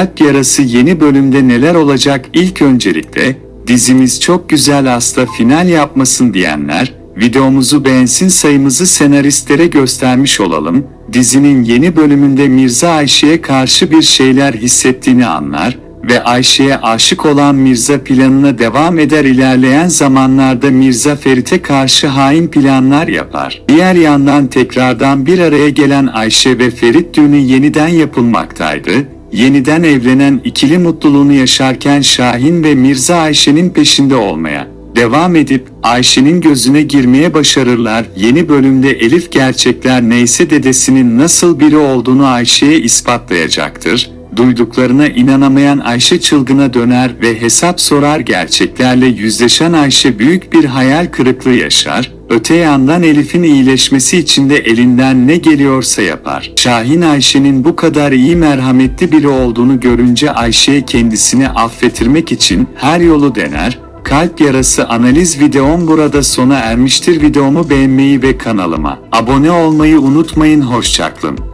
Kalp Yarası yeni bölümde neler olacak ilk öncelikle dizimiz çok güzel hasta final yapmasın diyenler videomuzu beğensin sayımızı senaristlere göstermiş olalım. Dizinin yeni bölümünde Mirza Ayşe'ye karşı bir şeyler hissettiğini anlar ve Ayşe'ye aşık olan Mirza planına devam eder ilerleyen zamanlarda Mirza Ferit'e karşı hain planlar yapar. Diğer yandan tekrardan bir araya gelen Ayşe ve Ferit düğünü yeniden yapılmaktaydı. Yeniden evlenen ikili mutluluğunu yaşarken Şahin ve Mirza Ayşe'nin peşinde olmaya devam edip Ayşe'nin gözüne girmeye başarırlar. Yeni bölümde Elif gerçekler neyse dedesinin nasıl biri olduğunu Ayşe'ye ispatlayacaktır. Duyduklarına inanamayan Ayşe çılgına döner ve hesap sorar gerçeklerle yüzleşen Ayşe büyük bir hayal kırıklığı yaşar. Öte yandan Elif'in iyileşmesi için de elinden ne geliyorsa yapar. Şahin Ayşe'nin bu kadar iyi merhametli biri olduğunu görünce Ayşe'ye kendisini affettirmek için her yolu dener. Kalp yarası analiz videom burada sona ermiştir. Videomu beğenmeyi ve kanalıma abone olmayı unutmayın. Hoşçakalın.